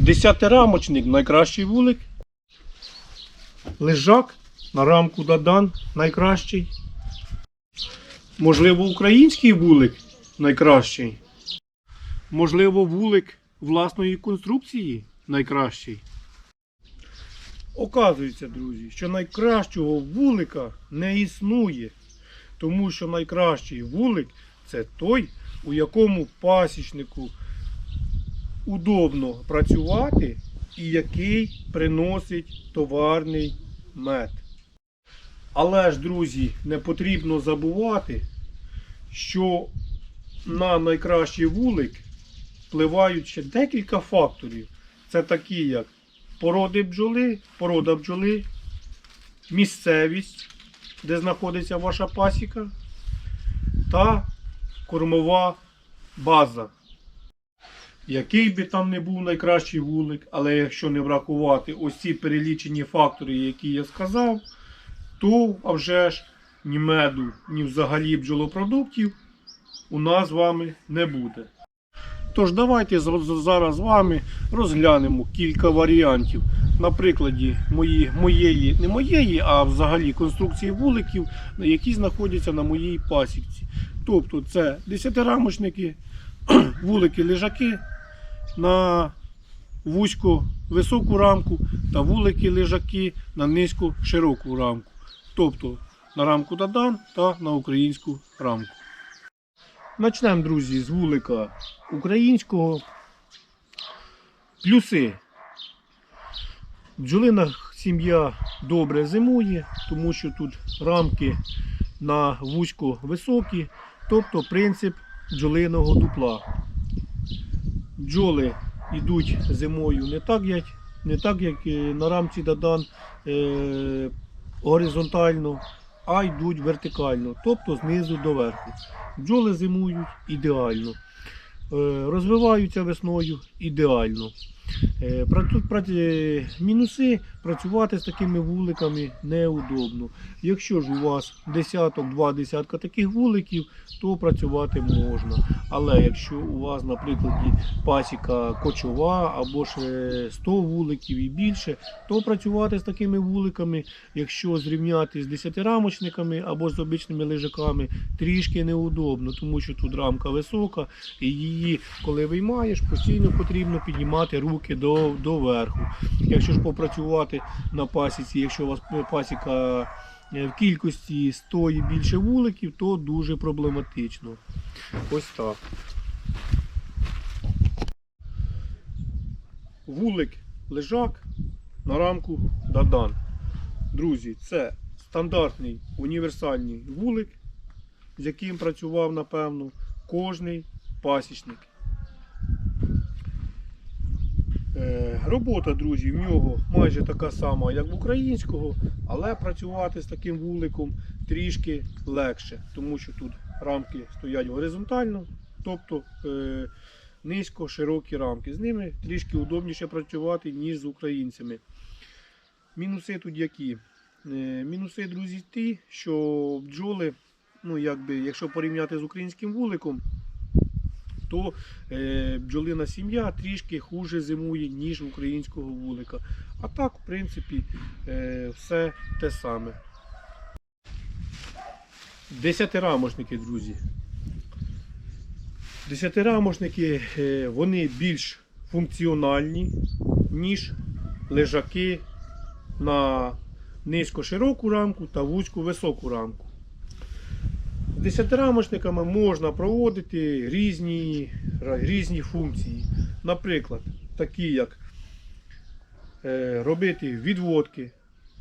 Десятирамочник найкращий вулик. Лежак на рамку Дадан найкращий. Можливо, український вулик найкращий. Можливо, вулик власної конструкції найкращий. Оказується, друзі, що найкращого вулика не існує. Тому що найкращий вулик це той, у якому пасічнику удобно працювати і який приносить товарний мед. Але ж, друзі, не потрібно забувати, що на найкращий вулик впливають ще декілька факторів. Це такі, як породи бджоли, порода бджоли, місцевість, де знаходиться ваша пасіка, та кормова база. Який би там не був найкращий вулик, але якщо не врахувати ось ці перелічені фактори, які я сказав, то а вже ж ні меду, ні взагалі бджолопродуктів у нас з вами не буде. Тож давайте зараз з вами розглянемо кілька варіантів. На прикладі мої, моєї, не моєї, а взагалі конструкції вуликів, які знаходяться на моїй пасіці. Тобто це десятирамочники, вулики лежаки на вузько високу рамку та вулики лежаки на низько широку рамку. Тобто на рамку Дадан та на українську рамку. Почнемо, друзі, з вулика українського. Плюси. Бджолина сім'я добре зимує, тому що тут рамки на вузько високі, тобто принцип бджолиного дупла. Бджоли йдуть зимою не так, як, не так, як е, на рамці Дадан е, горизонтально, а йдуть вертикально, тобто знизу до верху. Бджоли зимують ідеально. Е, Розвиваються весною ідеально. Е, е, Мінуси працювати з такими вуликами неудобно. Якщо ж у вас десяток, два десятка таких вуликів, то працювати можна. Але якщо у вас, наприклад, пасіка кочова або ж е, 100 вуликів і більше, то працювати з такими вуликами, якщо зрівняти з десятирамочниками або з обичними лежаками, трішки неудобно, тому що тут рамка висока, і її, коли виймаєш, постійно потрібно піднімати руки до, до верху. Якщо ж попрацювати на пасіці, якщо у вас пасіка е, в кількості 100 і більше вуликів, то дуже проблематично. Ось так. Вулик лежак на рамку Дадан. Друзі, це стандартний універсальний вулик, з яким працював, напевно, кожний пасічник. Е, Робота, друзі, в нього майже така сама, як в українського, але працювати з таким вуликом трішки легше, тому що тут рамки стоять горизонтально, тобто е, низько широкі рамки. З ними трішки удобніше працювати, ніж з українцями. Мінуси тут які? Е, мінуси, друзі, ті, що бджоли, ну, якби, якщо порівняти з українським вуликом, то е, бджолина сім'я трішки хуже зимує, ніж українського вулика. А так, в принципі, е, все те саме. Десятирамошники, друзі. Десятирамошники е, вони більш функціональні, ніж лежаки на низько широку рамку та вузьку високу рамку. Десятирамочниками можна проводити різні, різні функції. Наприклад, такі як е, робити відводки.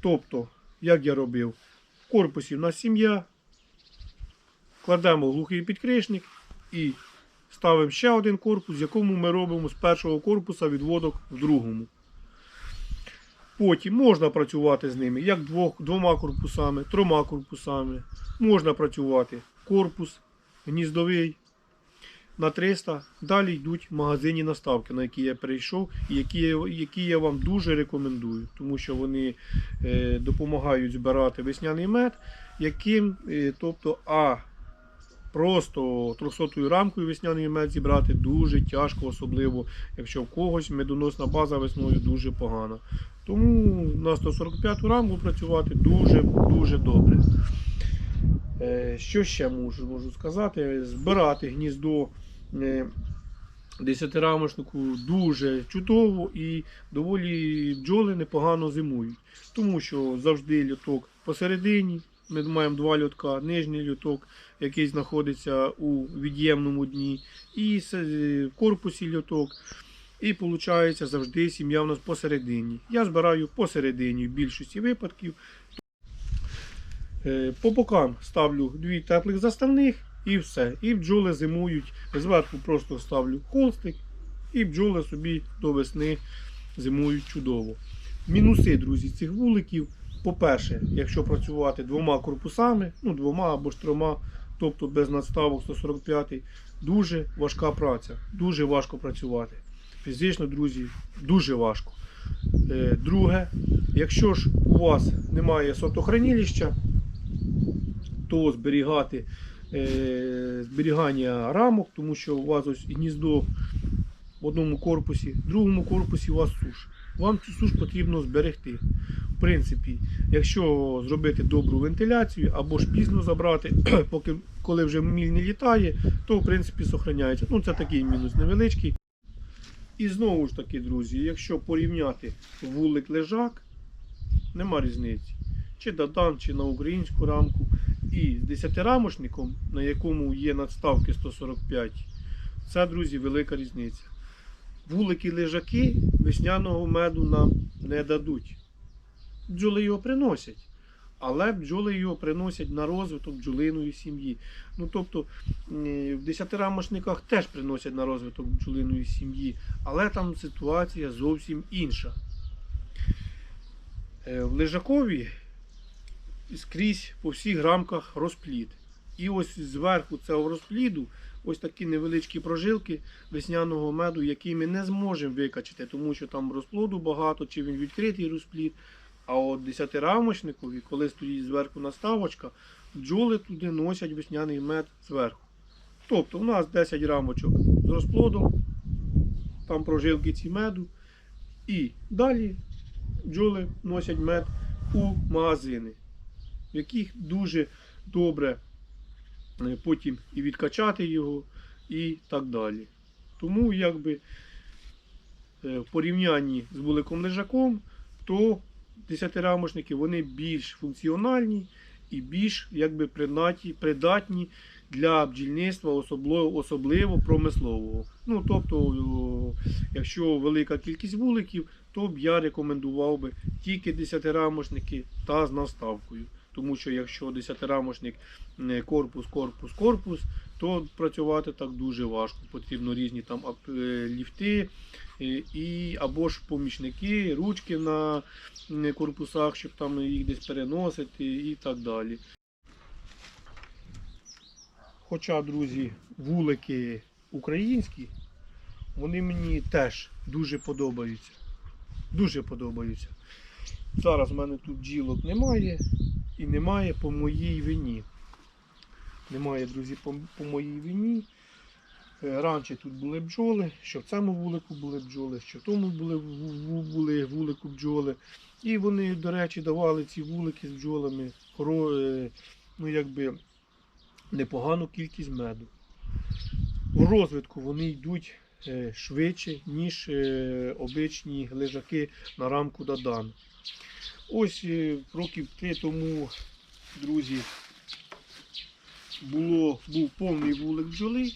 Тобто, як я робив, в корпусі в нас сім'я, кладемо глухий підкришник і ставимо ще один корпус, в якому ми робимо з першого корпуса відводок в другому. Потім можна працювати з ними як двох, двома корпусами, трьома корпусами. Можна працювати корпус, гніздовий на 300. Далі йдуть магазинні наставки, на які я перейшов, і які, які я вам дуже рекомендую, тому що вони е, допомагають збирати весняний мед, яким, е, тобто, а просто 300 рамкою весняний мед зібрати дуже тяжко, особливо якщо в когось медоносна база весною дуже погана. Тому на 145 рамку працювати дуже дуже добре. Е, Що ще можу, можу сказати? Збирати гніздо е, десятирамочнику дуже чудово і доволі бджоли непогано зимують. Тому що завжди льоток посередині. Ми маємо два льотка, нижній льоток, який знаходиться у від'ємному дні, і с- в корпусі льоток. І виходить завжди сім'я в нас посередині. Я збираю посередині в більшості випадків. Е, По бокам ставлю дві теплих заставних і все. І бджоли зимують. Зверху просто ставлю холстик, і бджоли собі до весни зимують чудово. Мінуси, друзі, цих вуликів. По-перше, якщо працювати двома корпусами, ну двома або ж трьома, тобто без надставок 145, дуже важка праця. Дуже важко працювати. Фізично, друзі, дуже важко. Е, Друге, якщо ж у вас немає сотохранилища, то зберігати е, зберігання рамок, тому що у вас ось гніздо в одному корпусі, в другому корпусі у вас суш. Вам цю суш потрібно зберегти. В принципі, якщо зробити добру вентиляцію або ж пізно забрати, поки коли вже міль не літає, то в принципі сохраняється. Ну це такий мінус невеличкий. І знову ж таки, друзі, якщо порівняти вулик лежак, нема різниці. Чи Дадан, чи на українську рамку. І з 10-рамочником, на якому є надставки 145, це, друзі, велика різниця. Вулики лежаки весняного меду нам не дадуть. Бджоли його приносять. Але бджоли його приносять на розвиток бджолиної сім'ї. Ну тобто в десятирамошниках теж приносять на розвиток бджолиної сім'ї, але там ситуація зовсім інша. Е, В лежакові скрізь по всіх рамках розплід. І ось зверху цього розпліду ось такі невеличкі прожилки весняного меду, які ми не зможемо викачати, тому що там розплоду багато, чи він відкритий розплід. А от десятирамочникові, коли стоїть зверху наставочка, бджоли туди носять весняний мед зверху. Тобто у нас 10 рамочок з розплодом, там прожилки ці меду. І далі бджоли носять мед у магазини, в яких дуже добре е, потім і відкачати його, і так далі. Тому якби е, в порівнянні з вуликом лежаком, то десятирамочники вони більш функціональні і більш якби придатні, придатні для бджільництва, особливо, особливо промислового. Ну, тобто, якщо велика кількість вуликів, то б я рекомендував би тільки десятирамочники та з наставкою. Тому що якщо десятирамочник корпус, корпус, корпус, то працювати так дуже важко. Потрібно різні там е, ліфти е, і або ж помічники, ручки на корпусах, щоб там їх десь переносити і так далі. Хоча, друзі, вулики українські, вони мені теж дуже подобаються. Дуже подобаються. Зараз в мене тут бджілок немає і немає по моїй вині. Немає, друзі, по, по моїй вині. Е, Раніше тут були бджоли, що в цьому вулику були бджоли, що в тому були, були вулику бджоли. І вони, до речі, давали ці вулики з бджолами е, ну, якби, непогану кількість меду. В розвитку вони йдуть е, швидше, ніж обичні лежаки на рамку Дадан. Ось років три тому, друзі, було, був повний вулик бджоли,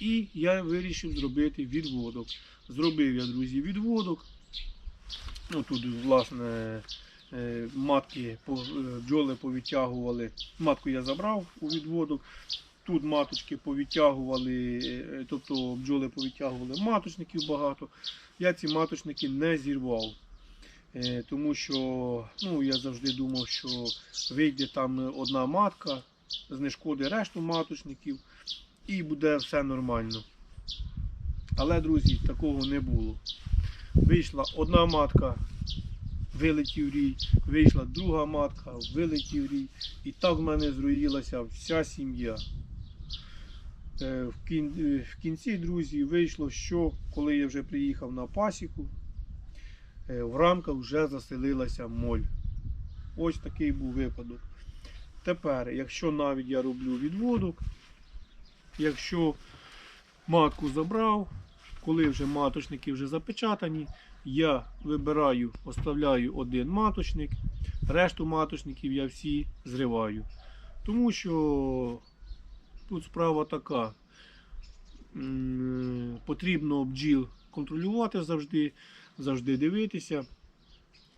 і я вирішив зробити відводок. Зробив я, друзі, відводок. Ну, тут, власне, е, матки е, бджоли повідтягували. Матку я забрав у відводок. Тут маточки повідтягували, е, тобто бджоли повідтягували маточників багато. Я ці маточники не зірвав. Тому що ну, я завжди думав, що вийде там одна матка, знешкоди решту маточників і буде все нормально. Але, друзі, такого не було. Вийшла одна матка, вилетів рій, вийшла друга матка, вилетів рій. І так в мене зруїлася вся сім'я. Е, е, в кінці, друзі, вийшло, що коли я вже приїхав на пасіку, е, в рамках вже заселилася моль. Ось такий був випадок. Тепер, якщо навіть я роблю відводок, якщо матку забрав, коли вже маточники вже запечатані, я вибираю, оставляю один маточник, решту маточників я всі зриваю. Тому що тут справа така. Потрібно бджіл контролювати завжди, завжди дивитися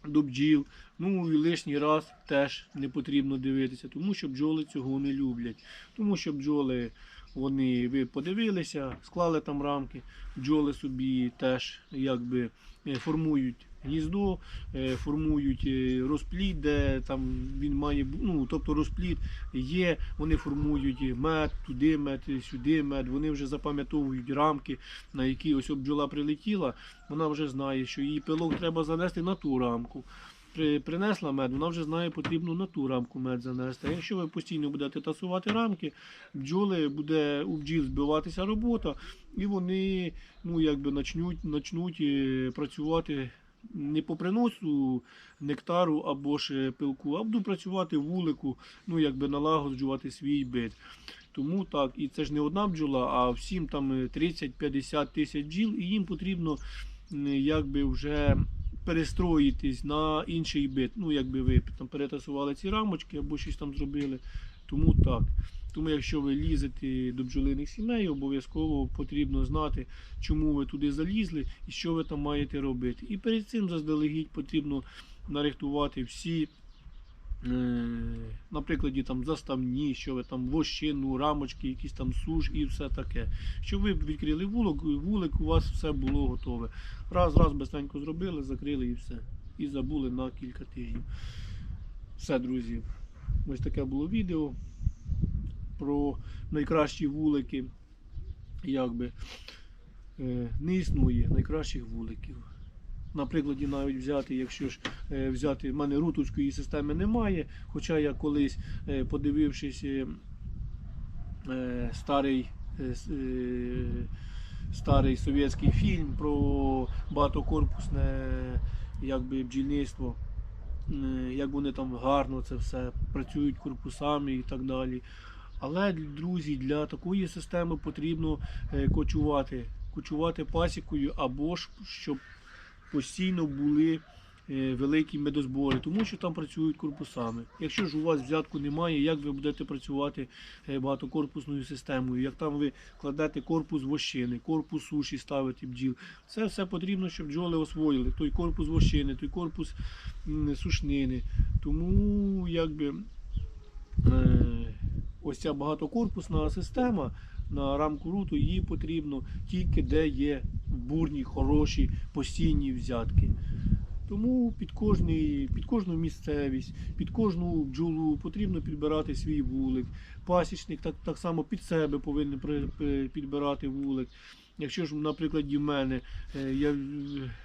до бджіл. Ну і лишній раз теж не потрібно дивитися, тому що бджоли цього не люблять. Тому що бджоли, вони ви подивилися, склали там рамки, бджоли собі теж якби е, формують гніздо, е, формують е, розплід, де там він має ну, тобто розплід є, вони формують мед, туди мед, сюди мед, вони вже запам'ятовують рамки, на які ось бджола прилетіла, вона вже знає, що її пилок треба занести на ту рамку. Принесла мед, вона вже знає, потрібно на ту рамку мед занести. А якщо ви постійно будете тасувати рамки, бджоли буде у бджіл збиватися робота, і вони ну, якби начнуть, начнуть е, працювати не по приносу нектару або ж пилку, а будуть працювати вулику, ну якби налагоджувати свій бит. Тому так, і це ж не одна бджола, а всім там е, 30-50 тисяч бджіл, і їм потрібно якби вже перестроїтись на інший бит. Ну, якби ви там перетасували ці рамочки або щось там зробили. Тому так. Тому якщо ви лізете до бджолиних сімей, обов'язково потрібно знати, чому ви туди залізли і що ви там маєте робити. І перед цим заздалегідь потрібно нарихтувати всі, е, на прикладі там заставні, що ви там вощину, рамочки, якісь там суш і все таке. Щоб ви відкрили вулик, вулик, у вас все було готове. Раз, раз безстенько зробили, закрили і все. І забули на кілька тижнів. Все, друзі. Ось таке було відео про найкращі вулики. Якби е, не існує найкращих вуликів. На прикладі навіть взяти, якщо ж е, взяти, в мене рутовської системи немає, хоча я колись, е, подивившись старий, старий совєтський фільм про багатокорпусне якби, бджільництво, як вони там гарно це все працюють корпусами і так далі. Але, друзі, для такої системи потрібно е, кочувати, кочувати пасікою або ж щоб постійно були е, великі медозбори, тому що там працюють корпусами. Якщо ж у вас взятку немає, як ви будете працювати е, багатокорпусною системою, як там ви кладете корпус вощини, корпус суші ставите бджіл. Це все потрібно, щоб бджоли освоїли. Той корпус вощини, той корпус сушнини. Тому якби. Ось ця багатокорпусна система на рамку руту, її потрібно тільки де є бурні, хороші, постійні взятки. Тому під, кожний, під кожну місцевість, під кожну бджолу потрібно підбирати свій вулик. Пасічник так, так само під себе повинен підбирати вулик. Якщо ж, наприклад, в мене е, я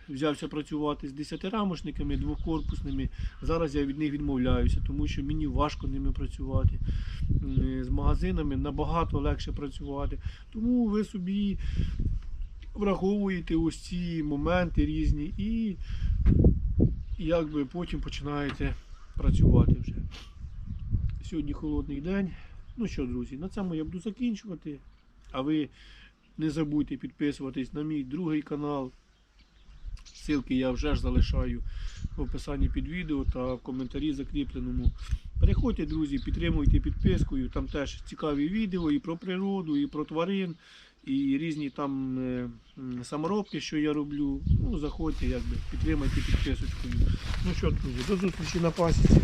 взявся працювати з 10 рамошниками, двокорпусними, зараз я від них відмовляюся, тому що мені важко ними працювати. З магазинами набагато легше працювати. Тому ви собі враховуєте ось ці моменти різні і якби потім починаєте працювати вже. Сьогодні холодний день. Ну що, друзі, на цьому я буду закінчувати. А ви не забудьте підписуватись на мій другий канал. Ссылки я вже ж залишаю в описанні під відео та в коментарі закріпленому. Переходьте, друзі, підтримуйте підпискою. Там теж цікаві відео і про природу, і про тварин, і різні там е, саморобки, що я роблю. Ну, заходьте, якби, підтримайте підписочкою. Ну що, друзі, до зустрічі на пасіці.